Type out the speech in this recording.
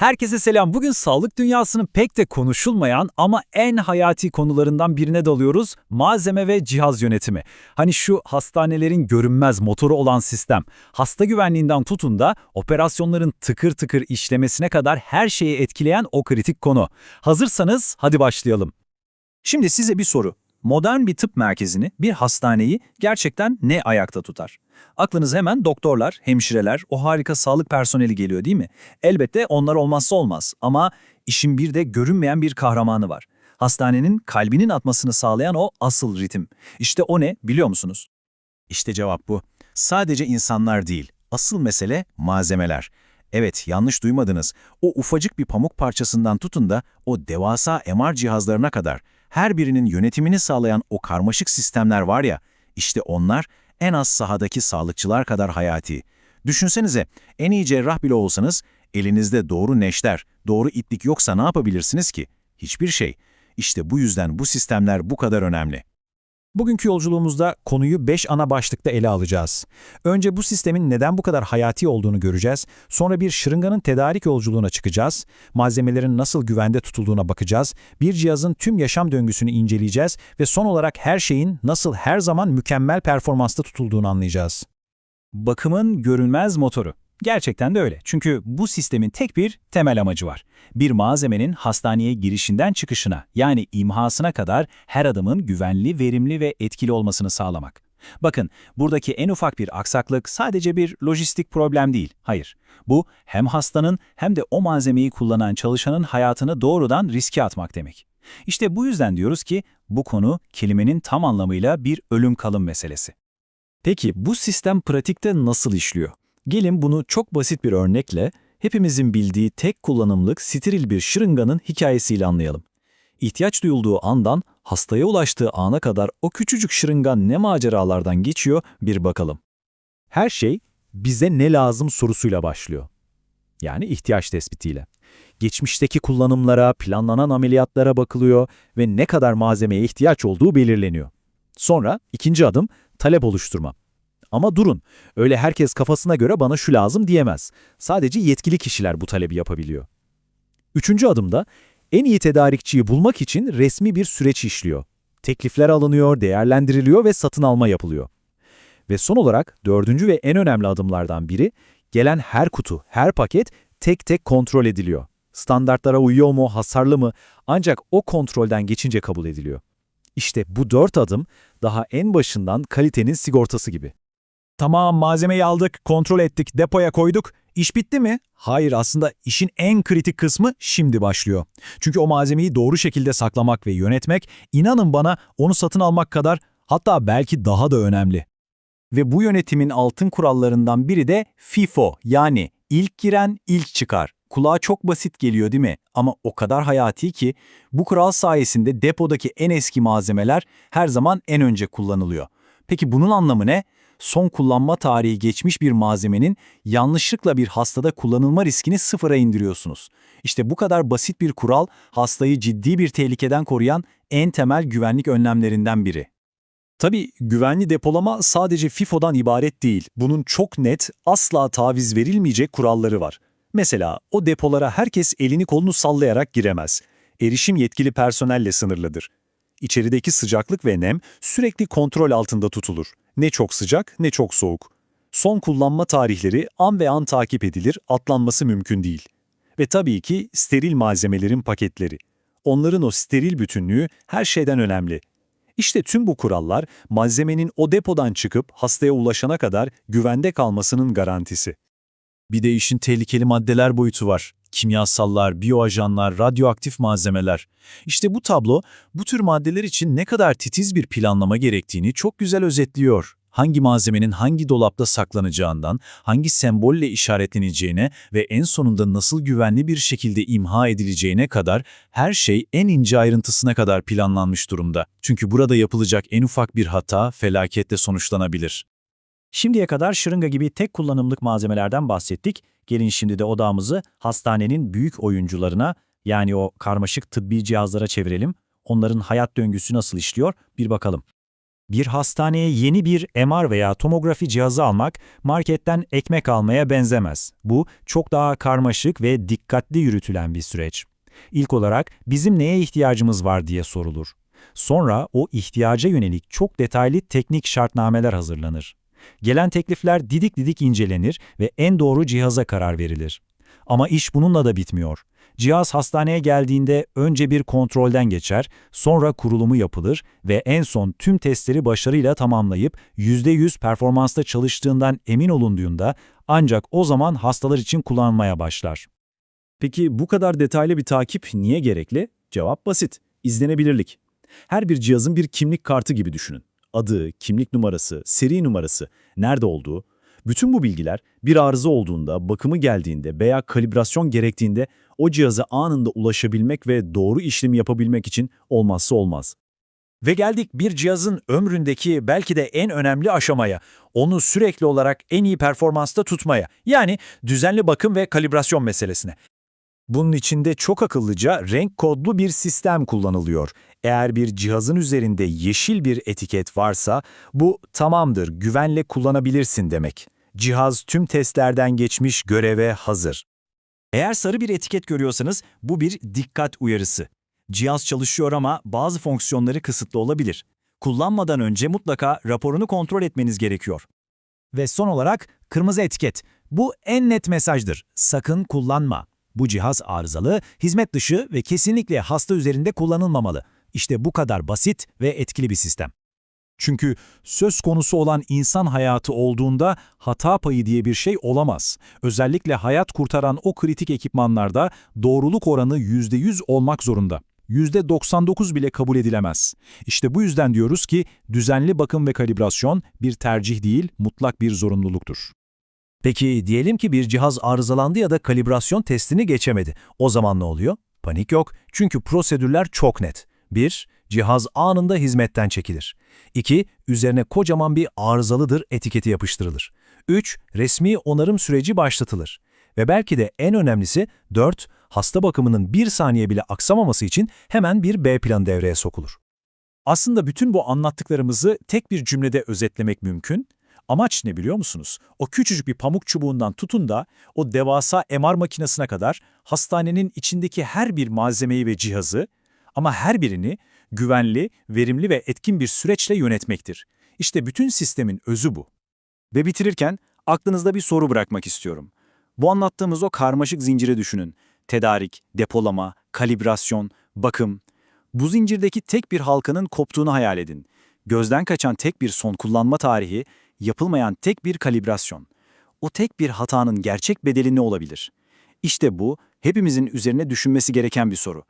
Herkese selam. Bugün sağlık dünyasının pek de konuşulmayan ama en hayati konularından birine dalıyoruz. Malzeme ve cihaz yönetimi. Hani şu hastanelerin görünmez motoru olan sistem. Hasta güvenliğinden tutun da operasyonların tıkır tıkır işlemesine kadar her şeyi etkileyen o kritik konu. Hazırsanız hadi başlayalım. Şimdi size bir soru. Modern bir tıp merkezini, bir hastaneyi gerçekten ne ayakta tutar? Aklınıza hemen doktorlar, hemşireler, o harika sağlık personeli geliyor değil mi? Elbette onlar olmazsa olmaz ama işin bir de görünmeyen bir kahramanı var. Hastanenin kalbinin atmasını sağlayan o asıl ritim. İşte o ne biliyor musunuz? İşte cevap bu. Sadece insanlar değil, asıl mesele malzemeler. Evet, yanlış duymadınız. O ufacık bir pamuk parçasından tutun da o devasa MR cihazlarına kadar her birinin yönetimini sağlayan o karmaşık sistemler var ya, işte onlar en az sahadaki sağlıkçılar kadar hayati. Düşünsenize, en iyi cerrah bile olsanız elinizde doğru neşter, doğru iplik yoksa ne yapabilirsiniz ki? Hiçbir şey. İşte bu yüzden bu sistemler bu kadar önemli. Bugünkü yolculuğumuzda konuyu 5 ana başlıkta ele alacağız. Önce bu sistemin neden bu kadar hayati olduğunu göreceğiz. Sonra bir şırınganın tedarik yolculuğuna çıkacağız. Malzemelerin nasıl güvende tutulduğuna bakacağız. Bir cihazın tüm yaşam döngüsünü inceleyeceğiz ve son olarak her şeyin nasıl her zaman mükemmel performansta tutulduğunu anlayacağız. Bakımın görünmez motoru. Gerçekten de öyle. Çünkü bu sistemin tek bir temel amacı var. Bir malzemenin hastaneye girişinden çıkışına yani imhasına kadar her adımın güvenli, verimli ve etkili olmasını sağlamak. Bakın, buradaki en ufak bir aksaklık sadece bir lojistik problem değil. Hayır. Bu hem hastanın hem de o malzemeyi kullanan çalışanın hayatını doğrudan riske atmak demek. İşte bu yüzden diyoruz ki bu konu kelimenin tam anlamıyla bir ölüm kalım meselesi. Peki bu sistem pratikte nasıl işliyor? Gelin bunu çok basit bir örnekle hepimizin bildiği tek kullanımlık steril bir şırınganın hikayesiyle anlayalım. İhtiyaç duyulduğu andan hastaya ulaştığı ana kadar o küçücük şırıngan ne maceralardan geçiyor bir bakalım. Her şey bize ne lazım sorusuyla başlıyor. Yani ihtiyaç tespitiyle. Geçmişteki kullanımlara, planlanan ameliyatlara bakılıyor ve ne kadar malzemeye ihtiyaç olduğu belirleniyor. Sonra ikinci adım talep oluşturma. Ama durun, öyle herkes kafasına göre bana şu lazım diyemez. Sadece yetkili kişiler bu talebi yapabiliyor. Üçüncü adımda en iyi tedarikçiyi bulmak için resmi bir süreç işliyor. Teklifler alınıyor, değerlendiriliyor ve satın alma yapılıyor. Ve son olarak dördüncü ve en önemli adımlardan biri, gelen her kutu, her paket tek tek kontrol ediliyor. Standartlara uyuyor mu, hasarlı mı ancak o kontrolden geçince kabul ediliyor. İşte bu dört adım daha en başından kalitenin sigortası gibi. Tamam malzemeyi aldık, kontrol ettik, depoya koyduk. İş bitti mi? Hayır aslında işin en kritik kısmı şimdi başlıyor. Çünkü o malzemeyi doğru şekilde saklamak ve yönetmek, inanın bana onu satın almak kadar hatta belki daha da önemli. Ve bu yönetimin altın kurallarından biri de FIFO yani ilk giren ilk çıkar. Kulağa çok basit geliyor değil mi? Ama o kadar hayati ki bu kural sayesinde depodaki en eski malzemeler her zaman en önce kullanılıyor. Peki bunun anlamı ne? Son kullanma tarihi geçmiş bir malzemenin yanlışlıkla bir hastada kullanılma riskini sıfıra indiriyorsunuz. İşte bu kadar basit bir kural hastayı ciddi bir tehlikeden koruyan en temel güvenlik önlemlerinden biri. Tabii güvenli depolama sadece FIFO'dan ibaret değil. Bunun çok net, asla taviz verilmeyecek kuralları var. Mesela o depolara herkes elini kolunu sallayarak giremez. Erişim yetkili personelle sınırlıdır. İçerideki sıcaklık ve nem sürekli kontrol altında tutulur. Ne çok sıcak ne çok soğuk. Son kullanma tarihleri an ve an takip edilir, atlanması mümkün değil. Ve tabii ki steril malzemelerin paketleri. Onların o steril bütünlüğü her şeyden önemli. İşte tüm bu kurallar malzemenin o depodan çıkıp hastaya ulaşana kadar güvende kalmasının garantisi. Bir de işin tehlikeli maddeler boyutu var. Kimyasallar, bioajanlar, radyoaktif malzemeler. İşte bu tablo bu tür maddeler için ne kadar titiz bir planlama gerektiğini çok güzel özetliyor. Hangi malzemenin hangi dolapta saklanacağından, hangi sembolle işaretleneceğine ve en sonunda nasıl güvenli bir şekilde imha edileceğine kadar her şey en ince ayrıntısına kadar planlanmış durumda. Çünkü burada yapılacak en ufak bir hata felaketle sonuçlanabilir. Şimdiye kadar şırınga gibi tek kullanımlık malzemelerden bahsettik. Gelin şimdi de odağımızı hastanenin büyük oyuncularına yani o karmaşık tıbbi cihazlara çevirelim. Onların hayat döngüsü nasıl işliyor bir bakalım. Bir hastaneye yeni bir MR veya tomografi cihazı almak marketten ekmek almaya benzemez. Bu çok daha karmaşık ve dikkatli yürütülen bir süreç. İlk olarak bizim neye ihtiyacımız var diye sorulur. Sonra o ihtiyaca yönelik çok detaylı teknik şartnameler hazırlanır. Gelen teklifler didik didik incelenir ve en doğru cihaza karar verilir. Ama iş bununla da bitmiyor. Cihaz hastaneye geldiğinde önce bir kontrolden geçer, sonra kurulumu yapılır ve en son tüm testleri başarıyla tamamlayıp %100 performansta çalıştığından emin olunduğunda ancak o zaman hastalar için kullanmaya başlar. Peki bu kadar detaylı bir takip niye gerekli? Cevap basit. İzlenebilirlik. Her bir cihazın bir kimlik kartı gibi düşünün. Adı, kimlik numarası, seri numarası, nerede olduğu. Bütün bu bilgiler bir arıza olduğunda, bakımı geldiğinde veya kalibrasyon gerektiğinde o cihaza anında ulaşabilmek ve doğru işlemi yapabilmek için olmazsa olmaz. Ve geldik bir cihazın ömründeki belki de en önemli aşamaya. Onu sürekli olarak en iyi performansta tutmaya. Yani düzenli bakım ve kalibrasyon meselesine. Bunun içinde çok akıllıca renk kodlu bir sistem kullanılıyor. Eğer bir cihazın üzerinde yeşil bir etiket varsa bu tamamdır, güvenle kullanabilirsin demek. Cihaz tüm testlerden geçmiş, göreve hazır. Eğer sarı bir etiket görüyorsanız bu bir dikkat uyarısı. Cihaz çalışıyor ama bazı fonksiyonları kısıtlı olabilir. Kullanmadan önce mutlaka raporunu kontrol etmeniz gerekiyor. Ve son olarak kırmızı etiket. Bu en net mesajdır. Sakın kullanma. Bu cihaz arızalı, hizmet dışı ve kesinlikle hasta üzerinde kullanılmamalı. İşte bu kadar basit ve etkili bir sistem. Çünkü söz konusu olan insan hayatı olduğunda hata payı diye bir şey olamaz. Özellikle hayat kurtaran o kritik ekipmanlarda doğruluk oranı %100 olmak zorunda. %99 bile kabul edilemez. İşte bu yüzden diyoruz ki düzenli bakım ve kalibrasyon bir tercih değil, mutlak bir zorunluluktur. Peki diyelim ki bir cihaz arızalandı ya da kalibrasyon testini geçemedi. O zaman ne oluyor? Panik yok çünkü prosedürler çok net. 1. Cihaz anında hizmetten çekilir. 2. Üzerine kocaman bir arızalıdır etiketi yapıştırılır. 3. Resmi onarım süreci başlatılır. Ve belki de en önemlisi 4. Hasta bakımının bir saniye bile aksamaması için hemen bir B planı devreye sokulur. Aslında bütün bu anlattıklarımızı tek bir cümlede özetlemek mümkün. Amaç ne biliyor musunuz? O küçücük bir pamuk çubuğundan tutun da o devasa MR makinesine kadar hastanenin içindeki her bir malzemeyi ve cihazı ama her birini güvenli, verimli ve etkin bir süreçle yönetmektir. İşte bütün sistemin özü bu. Ve bitirirken aklınızda bir soru bırakmak istiyorum. Bu anlattığımız o karmaşık zinciri düşünün. Tedarik, depolama, kalibrasyon, bakım. Bu zincirdeki tek bir halkanın koptuğunu hayal edin. Gözden kaçan tek bir son kullanma tarihi, yapılmayan tek bir kalibrasyon. O tek bir hatanın gerçek bedeli ne olabilir? İşte bu, hepimizin üzerine düşünmesi gereken bir soru.